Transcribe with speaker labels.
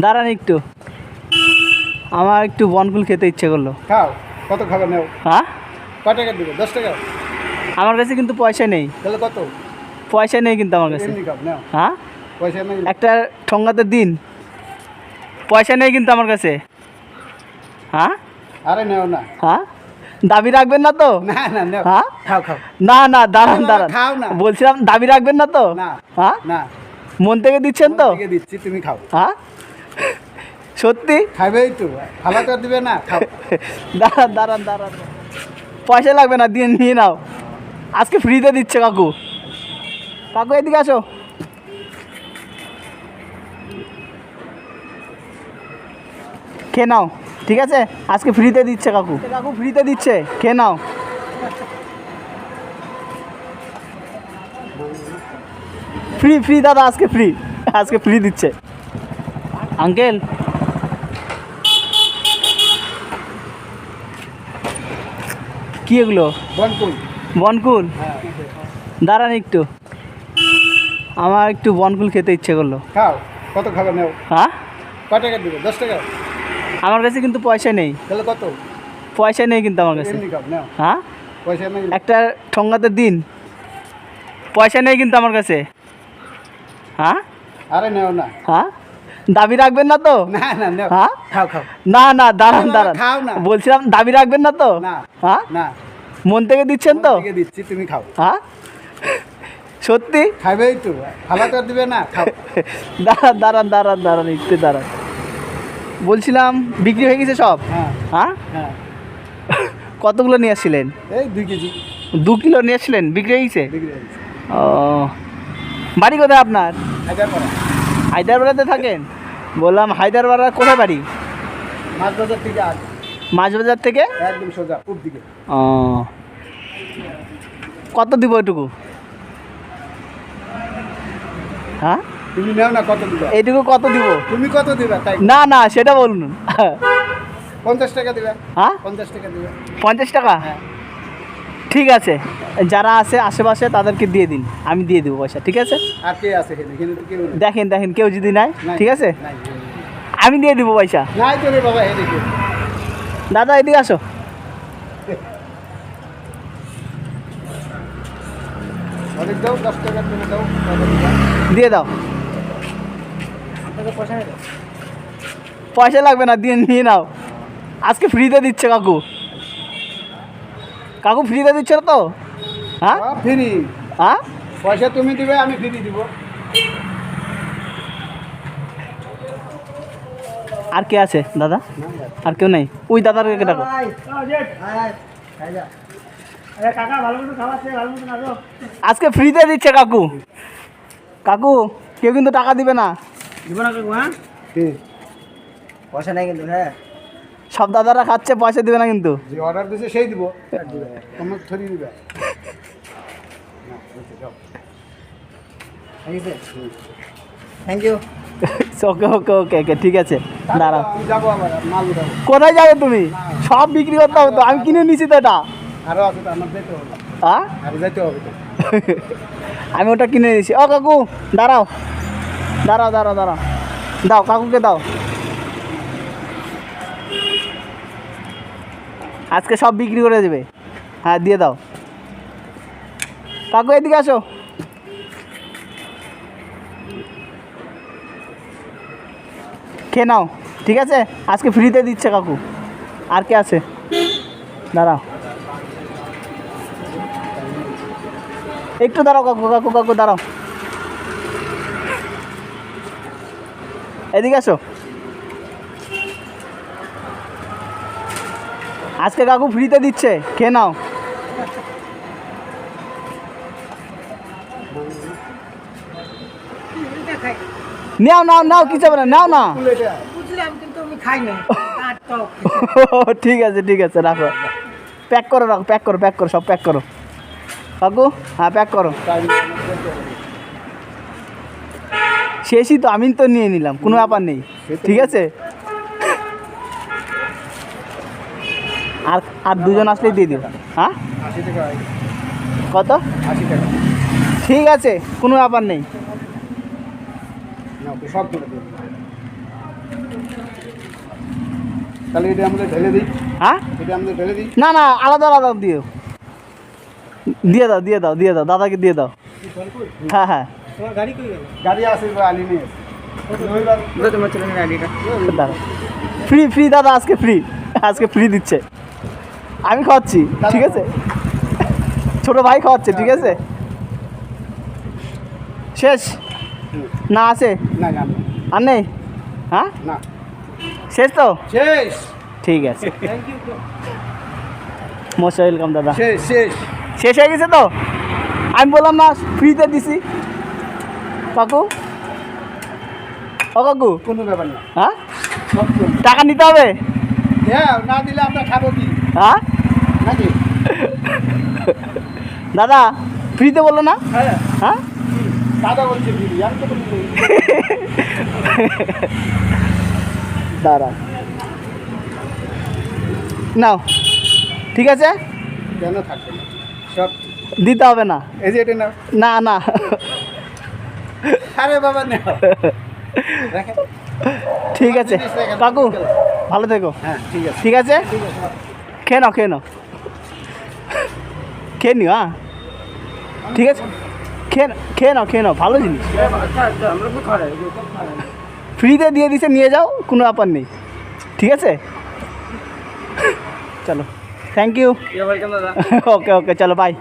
Speaker 1: দাঁড়ান একটু। আমার একটু বনকুল খেতে ইচ্ছে করল।
Speaker 2: খাও কত খাবার নেও?
Speaker 1: হ্যাঁ?
Speaker 2: ক টাকা দিবে? দশ টাকা?
Speaker 1: আমার কাছে কিন্তু পয়সা নেই।
Speaker 2: তাহলে কত?
Speaker 1: পয়সা নেই কিন্তু আমার কাছে। হ্যাঁ?
Speaker 2: পয়সা নেই।
Speaker 1: একটা ঠোঙ্গাতে দিন। পয়সা নেই কিন্তু আমার কাছে। হ্যাঁ?
Speaker 2: আরে নেও না।
Speaker 1: হ্যাঁ? দাবি রাখবেন না তো?
Speaker 2: না না
Speaker 1: হ্যাঁ?
Speaker 2: খাও খাও।
Speaker 1: না না দাঁড়ান দাঁড়ান।
Speaker 2: খাও না।
Speaker 1: বলছিলাম দাবি রাখবেন না তো?
Speaker 2: না
Speaker 1: হ্যাঁ?
Speaker 2: না।
Speaker 1: মন থেকে দিচ্ছেন তো?
Speaker 2: দিচ্ছি তুমি খাও।
Speaker 1: হ্যাঁ? সত্যি?
Speaker 2: খাবেই তো তো দিবে না
Speaker 1: দাঁড়ান দাঁড়ান দাঁড়ান। পয়সা লাগবে না দিয়ে নিয়ে নাও। আজকে ফ্রিতে দিচ্ছে কাকু। কাকু এদিকে আসো। খেয়ে নাও ঠিক আছে? আজকে ফ্রিতে দিচ্ছে কাকু। কাকু ফ্রিতে দিচ্ছে খেয়ে নাও। ফ্রি ফ্রি দাদা আজকে ফ্রি। আজকে ফ্রি দিচ্ছে। আঙ্কেল কি এগুলো?
Speaker 2: বনকুল।
Speaker 1: বনকুল?
Speaker 2: হ্যাঁ।
Speaker 1: দাঁড়ান একটু। আমার একটু বনকুল খেতে ইচ্ছে করল।
Speaker 2: খাও। কত খাবার নেও?
Speaker 1: হ্যাঁ?
Speaker 2: ক টাকা দিবে? দশ টাকা?
Speaker 1: আমার কাছে কিন্তু পয়সা নেই।
Speaker 2: তাহলে কত?
Speaker 1: পয়সা নেই কিন্তু আমার কাছে। হ্যাঁ?
Speaker 2: পয়সা নেই।
Speaker 1: একটা ঠোঙ্গাতে দিন। পয়সা নেই কিন্তু আমার কাছে। হ্যাঁ?
Speaker 2: আরে নেও না।
Speaker 1: হ্যাঁ? দাবি রাখবেন না তো?
Speaker 2: না না
Speaker 1: হ্যাঁ? না না দাঁড়ান দাঁড়ান।
Speaker 2: না।
Speaker 1: বলছিলাম দাবি রাখবেন না তো? হ্যাঁ?
Speaker 2: না।
Speaker 1: মন থেকে দিচ্ছেন তো?
Speaker 2: দিচ্ছি তুমি খাও।
Speaker 1: হ্যাঁ? সত্যি?
Speaker 2: খাবেই তো। খালা তো দিবে না
Speaker 1: দাঁড়ান দাঁড়ান দাঁড়ান দাঁড়ান একটু দাঁড়ান। বলছিলাম বিক্রি হয়ে গেছে সব?
Speaker 2: হ্যাঁ।
Speaker 1: হ্যাঁ?
Speaker 2: হ্যাঁ।
Speaker 1: কতগুলো নিয়ে আসছিলেন?
Speaker 2: এই দুই কেজি।
Speaker 1: দু কিলো নিয়ে আসছিলেন? বিক্রি হয়ে গেছে? ও। বাড়ি কোথায় আপনার? হায়দ্রাবাদে থাকেন? বললাম হায়দ্রাবাদ কোথায় বাড়ি?
Speaker 2: মাছ বাজার থেকে আগে
Speaker 1: মাছ থেকে?
Speaker 2: একদম সোজা পূব দিকে।
Speaker 1: ও। কত দিব এটুকু? হ্যাঁ?
Speaker 2: তুমি নেও না কত দিবে?
Speaker 1: এইটুকু কত দিব?
Speaker 2: তুমি কত দিবে? তাই।
Speaker 1: না না সেটা বলুন।
Speaker 2: পঞ্চাশ টাকা দিবে।
Speaker 1: হ্যাঁ?
Speaker 2: পঞ্চাশ টাকা দিবে।
Speaker 1: পঞ্চাশ টাকা?
Speaker 2: হ্যাঁ।
Speaker 1: ঠিক আছে। যারা আছে আশেপাশে তাদেরকে দিয়ে দিন। আমি দিয়ে দেবো পয়সা ঠিক আছে?
Speaker 2: আর কে আছে।
Speaker 1: দেখেন দেখেন কেউ যদি নাই ঠিক আছে? আমি দিয়ে দিব পয়সা।
Speaker 2: নাই তো রে বাবা এদিকে।
Speaker 1: দাদা এদিকে আসো? দিয়ে দাও।
Speaker 2: পয়সা
Speaker 1: পয়সা লাগবে না দিয়ে নিয়ে নাও। আজকে ফ্রিতে দিচ্ছে কাকু। কাকু ফ্রিতে দিচ্ছে না তো? হ্যাঁ?
Speaker 2: ফ্রি
Speaker 1: হ্যাঁ?
Speaker 2: পয়সা তুমি দিবে আমি ফ্রি দিব।
Speaker 1: আর কে আছে দাদা? আর কেউ নেই? ওই দাদারকে ডাকো? আজকে ফ্রিতে দিচ্ছে কাকু। কাকু কেউ কিন্তু টাকা দিবে না।
Speaker 2: কি?
Speaker 3: পয়সা নাই কিন্তু হ্যাঁ?
Speaker 1: সব দাদারা খাচ্ছে পয়সা দিবে না কিন্তু।
Speaker 2: যে অর্ডার দিছে সেই দিব। তোমার থরি দিবে।
Speaker 3: থ্যাংক ইউ
Speaker 1: ওকে ওকে ওকে ওকে ঠিক আছে। দাঁড়াও। কোথায় যাবে তুমি? সব বিক্রি করতে হবে তো আমি কিনে নিছি তো এটা। আমি ওটা কিনে নিয়েছি ও কাকু দাঁড়াও। দাঁড়াও দাঁড়াও দাঁড়াও। দাও কাকুকে দাও। আজকে সব বিক্রি করে দেবে। হ্যাঁ দিয়ে দাও। কাকু এদিকে আসো। খেয়ে নাও, ঠিক আছে? আজকে ফ্রিতে দিচ্ছে কাকু। আর কে আছে? দাঁড়াও। একটু দাঁড়াও কাকু কাকু কাকু, দাঁড়াও। এদিকে আসো। আজকে কাকু ফ্রিতে দিচ্ছে, খেয়ে নাও। নাও নাও নাও কিছু হবে না নাও না
Speaker 3: বুঝলাম কিন্তু আমি খাই না
Speaker 1: ঠিক আছে ঠিক আছে রাখো। প্যাক করো রাখো প্যাক করো প্যাক করো সব প্যাক করো। কাকু হ্যাঁ প্যাক করো। শেষই তো আমি তো নিয়ে নিলাম কোনো ব্যাপার নেই। ঠিক আছে? আর আর দুজন আসলেই দিয়ে দিও হ্যাঁ? কত? ঠিক আছে কোনো ব্যাপার নেই।
Speaker 2: না সব করে দেবো তাহলে এটা আমাদের ঢেলে দিই।
Speaker 1: হ্যাঁ?
Speaker 2: এটা আমাদের ঢেলে দিই।
Speaker 1: না না আলাদা আলাদা দিও। দিয়ে দাও দিয়ে দাও দিয়ে দাও দাদাকে দিয়ে দাও। হ্যাঁ হ্যাঁ।
Speaker 3: গাড়ি
Speaker 2: গাড়ি নিয়ে
Speaker 1: ফ্রি ফ্রি দাদা আজকে ফ্রি আজকে ফ্রি দিচ্ছে। আমি খাওয়াচ্ছি ঠিক আছে? ছোট ভাই খাওয়াচ্ছে ঠিক আছে? শেষ। না আছে?
Speaker 2: না না
Speaker 1: আর নেই? হ্যাঁ?
Speaker 2: না।
Speaker 1: শেষ তো?
Speaker 2: শেষ।
Speaker 1: ঠিক আছে। মোস্ট ওয়েলকাম দাদা।
Speaker 2: শেষ শেষ।
Speaker 1: শেষ হয়ে গেছে তো? আমি বললাম না ফ্রিতে দিছি। কাকু? ও কাকু?
Speaker 2: কোনো ব্যাপার না।
Speaker 1: হ্যাঁ? টাকা নিতে হবে?
Speaker 2: হ্যাঁ না দিলে আমরা খাব কি?
Speaker 1: হ্যাঁ? দাদা ফ্রিতে বলল না?
Speaker 2: হ্যাঁ।
Speaker 1: হ্যাঁ?
Speaker 2: দাদা বলছে দিদি আমি তো
Speaker 1: দাঁড়া। নাও ঠিক আছে?
Speaker 2: কেন থাকবে না? সব
Speaker 1: দিতে হবে না।
Speaker 2: এই যে এটা না
Speaker 1: না না।
Speaker 2: আরে বাবা না
Speaker 1: ঠিক আছে। কাকু ভালো থেকো।
Speaker 2: হ্যাঁ ঠিক আছে।
Speaker 1: ঠিক আছে? খেয়ে নাও খেয়ে নাও। খেয়ে নিও হ্যাঁ ঠিক আছে? খেয়ে নাও- খেয়ে নাও খেয়ে নাও ভালো জিনিস। ফ্রিতে দিয়ে দিছে নিয়ে যাও কোনো ব্যাপার নেই। ঠিক আছে? চলো। থ্যাংক ইউ ওকে ওকে চলো বাই